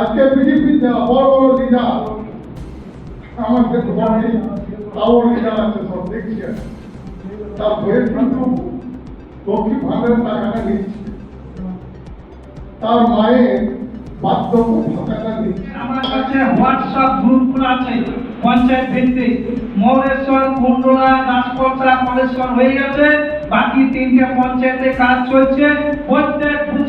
আজকে বিজেপিতে বড় বড় লিডার আমাদের ঘরে তাও লিডার আছে, সব দেখছেন। তার বইয়ের কিন্তু লক্ষ্মী ভাঙের টাকাটা নিচ্ছে। তার মায়ের আমার কাছে হোয়াটসঅ্যাপ আছে, পঞ্চায়েত হয়ে গেছে, বাকি তিনটে পঞ্চায়েতে কাজ চলছে, প্রত্যেক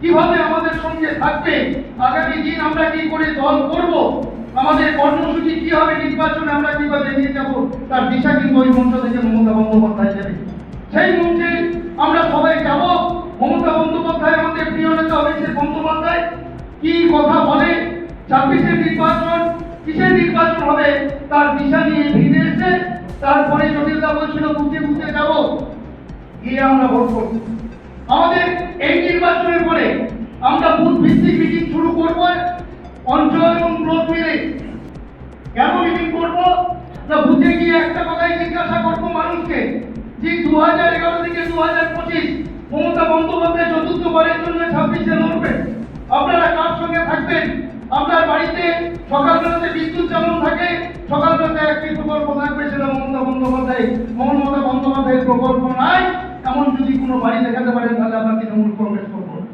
কীভাবে আমাদের সঙ্গে থাকবে? আগামী দিন আমরা কি করে দল করব? আমাদের কর্মসূচি কি হবে? নির্বাচনে আমরা কীভাবে এগিয়ে যাব? তার দিশা কিন্তু ওই মঞ্চ থেকে মমতা বন্দ্যোপাধ্যায় দেবে। সেই মঞ্চে আমরা সবাই যাব। মমতা বন্দ্যোপাধ্যায় আমাদের প্রিয় নেতা অভিষেক বন্দ্যোপাধ্যায়। কি কথা বলে? ছাব্বিশের নির্বাচন কিসের নির্বাচন হবে? তার দিশা নিয়ে ফিরে এসে তারপরে জটিলদা বলছিল বুঝতে বুঝতে যাব। গিয়ে আমরা ভোট করব। আমাদের এই নির্বাচনের পরে আমরা বুথ ভিত্তিক মিটিং শুরু করব। অঞ্চল এবং ব্লক মিলে। কেন মিটিং করব? না বুঝে গিয়ে একটা কথাই জিজ্ঞাসা করব মানুষকে যে দু হাজার এগারো থেকে দু হাজার পঁচিশ মমতা বন্দ্যোপাধ্যায় চতুর্থবারের জন্য ছাব্বিশে লড়বে আপনারা কার সঙ্গে থাকবেন? আপনার বাড়িতে সকালবেলাতে বিদ্যুৎ যেমন থাকে সকালবেলাতে একটি প্রকল্প থাকবে সেটা মমতা বন্দ্যোপাধ্যায় মমতা বন্দ্যোপাধ্যায়ের প্রকল্প নাই। কোনো বাড়ি দেখাতে পারেন, তাহলে আমরা তৃণমূল কংগ্রেস করব।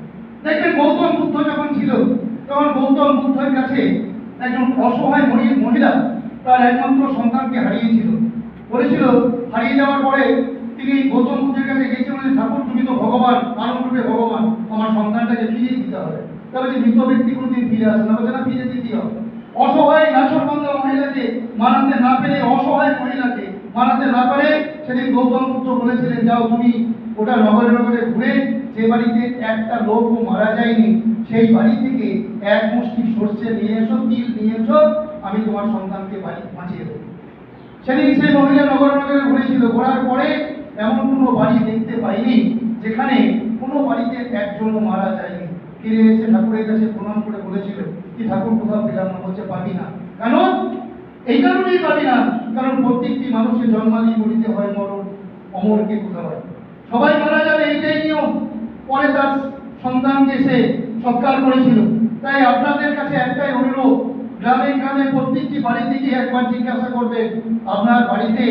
দেখবেন গৌতম বুদ্ধ যখন ছিল, তখন গৌতম বুদ্ধের কাছে একজন অসহায় মহি- মহিলা তার একমাত্র সন্তানকে হারিয়েছিল। বলেছিল, হারিয়ে যাওয়ার পরে তিনি গৌতম বুদ্ধের কাছে গেছিলেন ঠাকুর, তুমি তো ভগবান মানব রূপে ভগবান, আমার সন্তানটাকে ফিরিয়ে দিতে হবে। তবে যে মৃত ব্যক্তি কোনোদিন ফিরে আসে না, বলছে, না, ফিরে দিতে হবে? অসহায় নাচরবন্ধা মহিলাকে মানাতে না পেরে, অসহায় মহিলাকে মানাতে না পারে সেদিন গৌতম বুদ্ধ বলেছিলেন, যাও, তুমি ওটা নগরে নগরে ঘুরে যে বাড়িতে একটা লোকও মারা যায়নি, সেই বাড়ি থেকে এক মুষ্টি সর্ষে নিয়ে এসো, তিল নিয়ে এসো, আমি তোমার সন্তানকে বাড়ি বাঁচিয়ে দেবো। সেদিন সেই মহিলা নগর নগরে ঘুরেছিল, ঘোরার পরে এমন কোনো বাড়ি দেখতে পাইনি যেখানে কোনো বাড়িতে একজনও মারা যায়নি। ফিরে এসে ঠাকুরের কাছে প্রণাম করে বলেছিল, কি ঠাকুর, কোথাও পেলাম না, বলছে পাবি না। কেন? এই কারণেই পাবি না, কারণ প্রত্যেকটি মানুষের জন্মালি মরিতে হয় মরণ, অমরকে কোথাও হয় সবাই মারা যাবে, এইটাই নিয়ম। পরে তার সন্তানকে সে সৎকার করেছিল। তাই আপনাদের কাছে একটাই অনুরোধ, গ্রামে গ্রামে প্রত্যেকটি বাড়িতে গিয়ে একবার জিজ্ঞাসা করবে আপনার বাড়িতে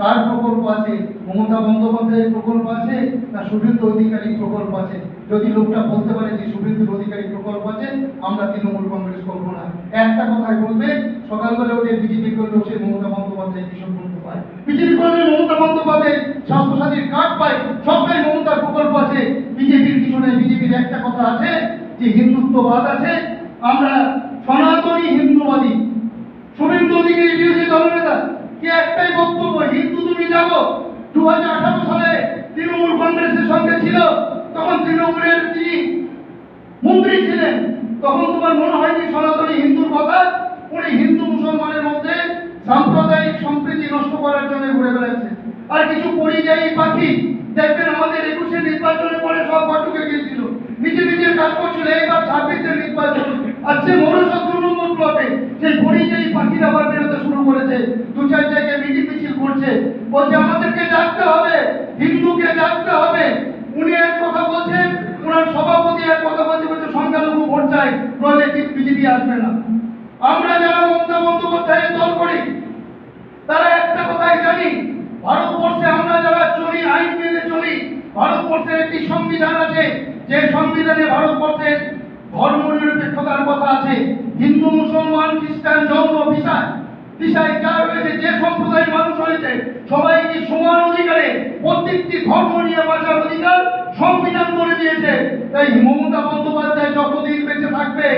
কার প্রকল্প আছে? মমতা বন্দ্যোপাধ্যায়ের প্রকল্প আছে না শুভেন্দু অধিকারী প্রকল্প আছে? যদি লোকটা বলতে পারে যে শুভেন্দু অধিকারী প্রকল্প আছে, আমরা তৃণমূল কংগ্রেস করব না। একটা কথাই বলবে, সকালবেলা উঠে বিজেপি করলেও সে মমতা বন্দ্যোপাধ্যায় কৃষক বন্ধু পায়। বিজেপি করলে কার্ড পায় মমতার প্রকল্প আছে। বিজেপির পিছনে বিজেপির একটা কথা আছে যে হিন্দুত্ববাদ আছে। আমরা সনাতনী হিন্দুবাদী। শুভেন্দু বিরোধী দলনেতা, কি একটাই বক্তব্য, হিন্দু তুমি যাব? দু হাজার আঠারো সালে তৃণমূল কংগ্রেসের সঙ্গে ছিল, তখন তৃণমূলের তিনি মন্ত্রী ছিলেন, তখন তোমার মনে হয়নি সনাতনী হিন্দুর কথা? উনি হিন্দু মুসলমানের মধ্যে সাম্প্রদায়িক সম্প্রীতি নষ্ট করার জন্য ঘুরে বেড়াচ্ছে আর কিছু পরিযায়ী পাখি। দেখবেন আমাদের একুশে নির্বাচনের পরে সব ঘটকে গিয়েছিল। নিজে নিজের কাজ করছিল, এইবার ছাব্বিশের নির্বাচন। আর সে দু নম্বর ব্লকে সেই পরিযায়ী পাখিরা আবার বেরোতে শুরু করেছে। দু চার জায়গায় মিটিং মিছিল করছে। বলছে, আমাদেরকে জাগতে হবে, হিন্দুকে জাগতে হবে। উনি এক কথা বলছেন, ওনার সভাপতি এক কথা বলছে বলছে, সংখ্যালঘু ভোট চাই, নইলে বিজেপি আসবে না? আমরা যারা মমতা বন্দ্যোপাধ্যায়ের দল করি তারা একটা কথাই জানি ভারতবর্ষে আমরা যারা চলি আইন মেনে চলি ভারতবর্ষের একটি সংবিধান আছে, যে সংবিধানে ভারতবর্ষের ধর্ম নিরপেক্ষতার কথা আছে। হিন্দু, মুসলমান, খ্রিস্টান, জৈন বিষয় বিষয় যা রয়েছে, যে সম্প্রদায়ের মানুষ হয়েছে সবাইকে সমান অধিকারে প্রত্যেকটি ধর্ম নিয়ে বাঁচার অধিকার সংবিধান করে দিয়েছে। তাই মমতা বন্দ্যোপাধ্যায় যতদিন বেঁচে থাকবে,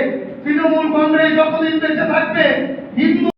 তৃণমূল কংগ্রেস যতদিন বেঁচে থাকবে, হিন্দু